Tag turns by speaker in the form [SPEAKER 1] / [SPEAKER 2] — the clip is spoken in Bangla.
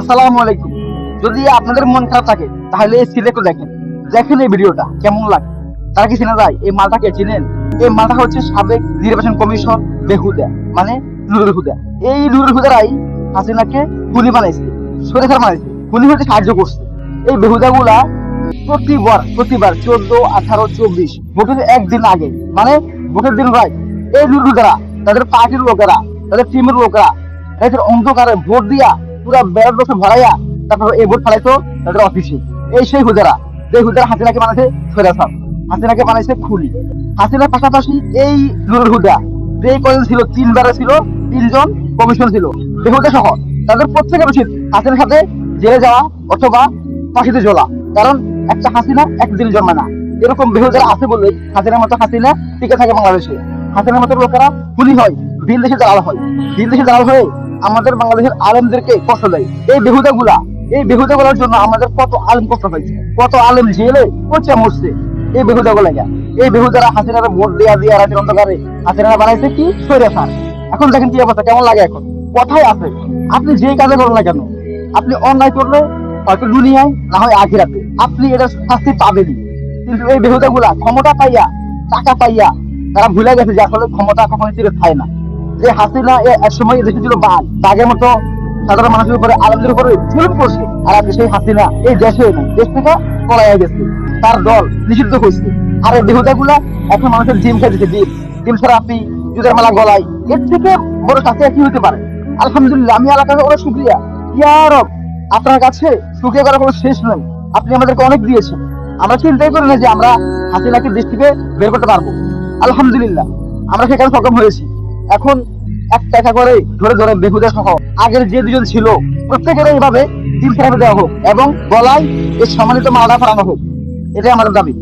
[SPEAKER 1] আসসালামু আলাইকুম। যদি আপনাদের মন খারাপ থাকে, তাহলে এই সিলেক্ট দেখেন। দেখেন এই ভিডিওটা, কেমন লাগে? তারা কি চেনা যায়? এই মালটাকে চিনেন? এই মালটা হচ্ছে সাবেক নির্বাচন কমিশন বেহুদা মানে নুরুল হুদা। এই নুরুল হুদারাই হাসিনাকে খুনি বানাইছে সরেখার বানাইছে খুনি হতে সাহায্য করছে। এই বেহুদা গুলা প্রতিবার প্রতিবার চোদ্দ, আঠারো, চব্বিশ, ভোটের একদিন আগে মানে ভোটের দিন রায় এই নুরুল হুদারা, তাদের পার্টির লোকেরা তাদের টিমের লোকেরা। অন্ধকারে ভোট দিয়া পুরা ব্যালট ভরাইয়া তারপর এই ভোট ফেলাইতো তাদের অফিসে এই সেই যে হাসিনাকে বানাইছে সৈরাসান হাসিনাকে বানাইছে খুলি। হাসিনার পাশাপাশি এই নুরুল হুদা যে ছিল ছিল, তিনজন কমিশন ছিল। বেহুদা তাদের উচিত সাথে জেলে যাওয়া অথবা ফাঁসিতে ঝোলা। কারণ একটা হাসিনা একদিন জন্মে না। এরকম বেহুদারা আছে বলেই হাসিনার মতো হাসিনা টিকে থাকে বাংলাদেশে। হাসিনার মতো লোকেরা খুনি হয়। দিন দেশে দালাল হয়। দিন দেশে দালাল হয়ে আমাদের বাংলাদেশের আলেমদেরকে কষ্ট দেয়। এই বেহুদা গুলা এই বেহুদা গুলার জন্য আমাদের কত আলেম কষ্ট পাইছে। কত আলেম জেলে পচে মরছে এই বেহুদা গুলা এই বেহুদারা হাসিনার ভোট দেওয়া দিয়ে রাতের অন্ধকারে হাসিনারা বানাইছে কি? সৈরে স্যার এখন দেখেন কি অবস্থা, কেমন লাগে এখন? কথাই আছে। আপনি যে কাজে করেন না কেন? আপনি অন্যায় করলে হয়তো দুনিয়ায়, না হয় আখিরাতে। আপনি এটা শাস্তি পাবেনই। কিন্তু এই বেহুদা গুলা ক্ষমতা পাইয়া, টাকা পাইয়া তারা ভুলে গেছে যে আসলে ক্ষমতা কখনো চিরে খায় না। যে হাসিনা এক সময় দেশে ছিল বাঘ। বাঘের মতো সাধারণ মানুষের উপরে আলমদের উপরে জুলুম করছে। আর আজকে সেই হাসিনা এই দেশে দেশ থেকে পলাইয়া গেছে। তার দল নিষিদ্ধ হয়েছে আর এই বেহুদা গুলা এখন মানুষের ডিম খাইতেছে ডিম ডিম ছাড়া আপনি জুতের মালা, গলায়, এর থেকে বড় শাস্তি আর কি হতে পারে? আলহামদুলিল্লাহ, আমি আল্লাহ কাছে অনেক শুক্রিয়া। ইয়া রব, আপনার কাছে শুক্রিয়া করার কোনো শেষ নেই। আপনি আমাদেরকে অনেক দিয়েছেন। আমরা চিন্তাই করি না যে আমরা হাসিনাকে দেশ থেকে বের করতে পারব। আলহামদুলিল্লাহ, আমরা সেখানে সক্ষম হয়েছি। এখন এক একটা করে ধরে ধরে বেহুদা সহ আগের যে দুজন ছিল প্রত্যেকের এইভাবে তিন ফেরাবে দেওয়া হোক এবং গলায় এর সম্মানিত মালা ফেরানো হোক। এটাই আমাদের দাবি।